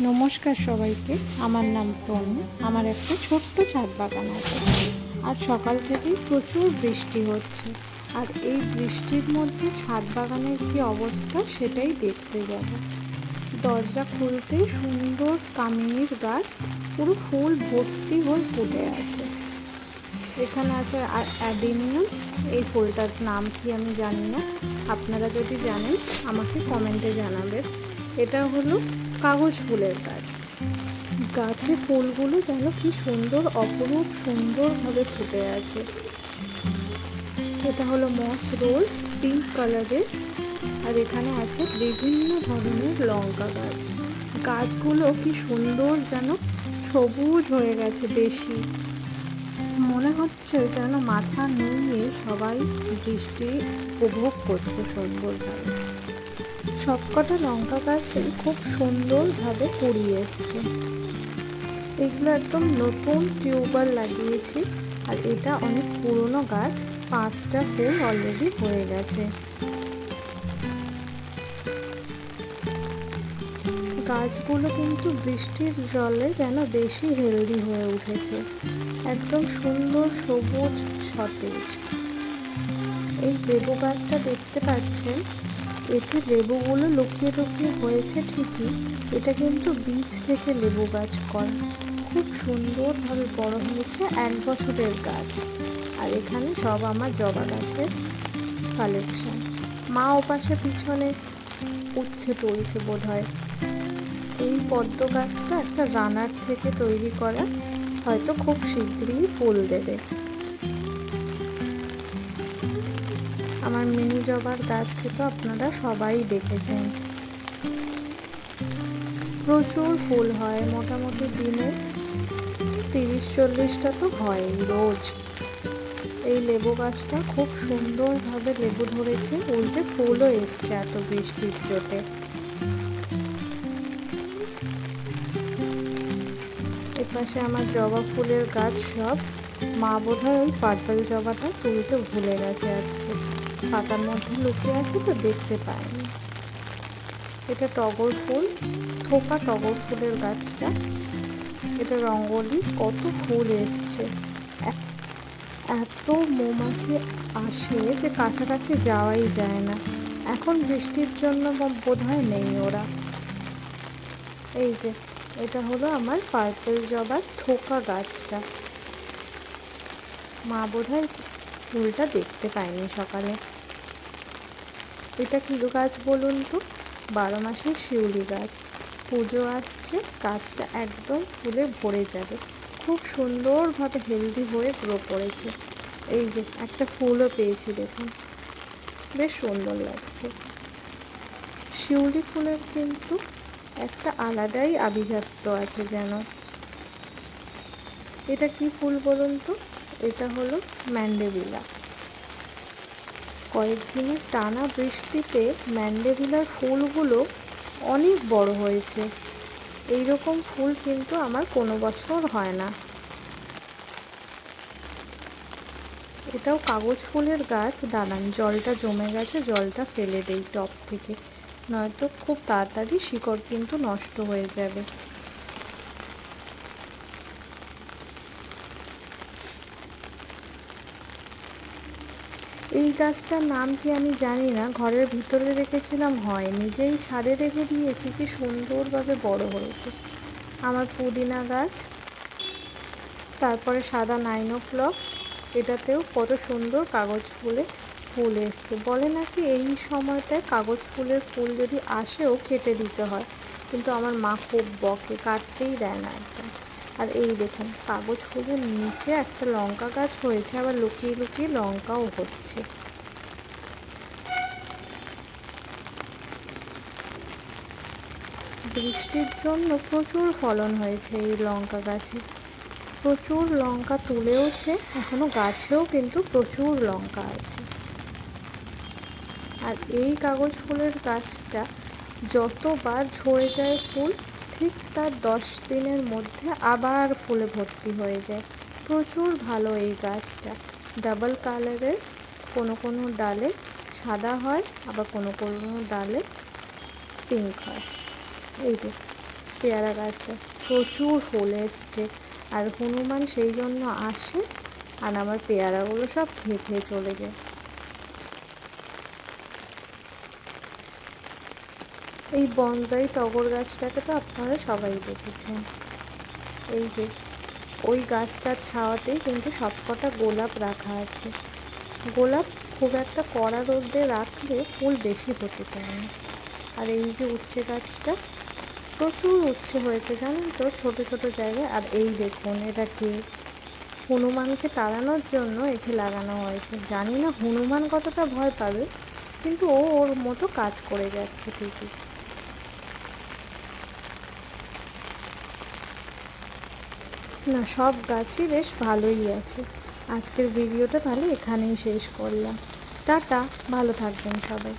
নমস্কার সবাইকে। আমার নাম তনু। আমার একটা ছোট্ট ছাদ বাগান আছে। আর সকাল থেকেই প্রচুর বৃষ্টি হচ্ছে। আর এই বৃষ্টির মধ্যে ছাদ বাগানের কি অবস্থা সেটাই দেখতে যাব। দরজা খুলতেই সুন্দর কামিনীর গাছ পুরো ফুল ভর্তি হয়ে ফুটে আছে। এখানে আছে অ্যাডিনিয়াম। এই ফুলটার নাম কি আমি জানি না। আপনারা যদি জানেন, আমাকে কমেন্টে জানাবেন। এটা হলো কাগজ ফুলের গাছ। গাছে ফুলগুলো যেন কি সুন্দর, অপরূপ সুন্দরভাবে ফুটে আছে। এটা হলো মস রোজ পিঙ্ক কালারের, আর এখানে আছে বিভিন্ন ধরনের লঙ্কা গাছ। গাছগুলো কি সুন্দর যেন সবুজ হয়ে গেছে বেশি। মনে হচ্ছে যেন মাথা নুয়ে সবাই বৃষ্টি উপভোগ করছে সুন্দরভাবে সবকটা লঙ্কা গাছে খুব সুন্দরভাবে কুড়িয়ে এসছে। এগুলো একদম নতুন টিউবার লাগিয়েছি আর এটা অনেক পুরনো গাছ, পাঁচটা ফুল অলরেডি হয়ে গেছে। গাছগুলো কিন্তু বৃষ্টির জলে যেন বেশি হেলদি হয়ে উঠেছে। একদম সুন্দর সবুজ সতেজ। এই লেবু গাছটা দেখতে পাচ্ছেন এতে লেবুগুলো লুকিয়ে লুকিয়ে হয়েছে ঠিকই। এটা কিন্তু বীজ থেকে লেবু গাছ করা। খুব সুন্দরভাবে বড় হয়েছে এক বছরের গাছ। আর এখানে সব আমার জবা গাছের কালেকশন মা ওপাশে পিছনে উচ্ছে তুলছে বোধ হয় এই পদ্ম গাছটা একটা রানার থেকে তৈরি করা। হয়তো খুব শীঘ্রই ফুল দেবে। আমার মিনি জবার গাছকে তো আপনারা সবাই দেখেছেন। প্রচুর ফুল হয়, মোটামুটি দিনে তিরিশ চল্লিশটা তো হয় রোজ। এই লেবু গাছটা খুব সুন্দরভাবে লেবু ধরেছে, উল্টে ফুলও এসছে এত বৃষ্টির চোটে এপাশে আমার জবা ফুলের গাছ সব, মা বোধহয় ওই পার্পল জবাটা তুলতে ভুলে গেছে আজকে। পাতার মধ্যে লুকিয়ে আছে তো দেখতে পায়নি এটা টগর ফুল, থোকা টগর ফুলের গাছটা। এটা রঙ্গলি, কত ফুল এসছে। এত মৌমাছি আসে যে কাছাকাছি যাওয়াই যায় না। এখন বৃষ্টির জন্য বোধ হয় নেই ওরা। এই যে, এটা হলো আমার পার্পল জবার থোকা গাছটা। মা বোধহয় ফুলটা দেখতে পাইনি সকালে। এটা কি গাছ বলুন তো? বারো মাসের শিউলি গাছ। পুজো আসছে, গাছটা একদম ফুলে ভরে যাবে। খুব সুন্দরভাবে হেলদি হয়ে গ্রো করেছে এই যে, একটা ফুলও পেয়েছি দেখুন। বেশ সুন্দর লাগছে। শিউলি ফুলের কিন্তু একটা আলাদাই আভিজাত্য আছে যেন। এটা কি ফুল বলুন তো? এটা হলো ম্যান্ডেভিলা। কয়েকদিনের টানা বৃষ্টিতে ম্যান্ডেভিলার ফুলগুলো অনেক বড় হয়েছে। এই রকম ফুল কিন্তু আমার কোনো বছর হয় না। এটাও কাগজ ফুলের গাছ। দাঁড়ান, জলটা জমে গেছে, জলটা ফেলে দেই টপ থেকে। নয়তো খুব তাড়াতাড়ি শিকড় কিন্তু নষ্ট হয়ে যাবে। এই গাছটার নাম কি আমি জানি না, ঘরের ভিতরে রেখেছিলাম, হয়। নিজেই ছাদে রেখে দিয়েছি, কি সুন্দরভাবে বড় হয়েছে। আমার পুদিনা গাছ, তারপরে সাদা নাইন ও ক্লক এটাতেও কত সুন্দর কাগজ ফুলে, ফুল এসছে। বলে নাকি এই সময়টায় কাগজ ফুলের ফুল যদি আসেও কেটে দিতে হয়, কিন্তু আমার মা খুব বকে, কাটতেই দেয় না একদম। আর এই দেখুন, কাগজ ফুলের নিচে একটা লঙ্কা গাছ হয়েছে, আবার লুকিয়ে লুকিয়ে লঙ্কাও হচ্ছে। বৃষ্টির জন্য প্রচুর ফলন হয়েছে এই লঙ্কা গাছে। প্রচুর লঙ্কা তুলেওছে, এখনও গাছেও কিন্তু প্রচুর লঙ্কা আছে। আর এই কাগজ ফুলের গাছটা যতবার ঝরে যায় ফুল ঠিক তার দশ দিনের মধ্যে আবার ফুলে ভর্তি হয়ে যায়। প্রচুর ভালো এই গাছটা। ডাবল কালারের কোনো কোনো ডালে সাদা হয়, আবার কোনো কোনো ডালে পিঙ্ক হয়। এই যে পেয়ারা গাছটা প্রচুর ফুল এসছে। আর হনুমান সেই জন্য আসে, আর আমার পেয়ারাগুলো সব খেয়ে খেয়ে চলে যায়। এই বনসাই টগর গাছটাকে তো আপনারা সবাই দেখেছেন। এই যে, ওই গাছটার ছাওয়াতেই কিন্তু সবকটা গোলাপ রাখা আছে। গোলাপ খুব একটা কড়া রোদে রাখলে ফুল বেশি হতে চায় না। আর এই যে উচ্ছে গাছটা, প্রচুর উচ্ছে হয়েছে জানেন তো, ছোট ছোট জায়গায়। আর এই দেখুন, এটা কে? হনুমানকে তাড়ানোর জন্য একে লাগানো হয়েছে। জানি না হনুমান কতটা ভয় পাবে, কিন্তু ও ওর মতো কাজ করে যাচ্ছে ঠিকই। না, সব গাছই বেশ ভালোই আছে। আজকের ভিডিওটা তাহলে এখানেই শেষ করলাম। টাটা, ভালো থাকবেন সবাই।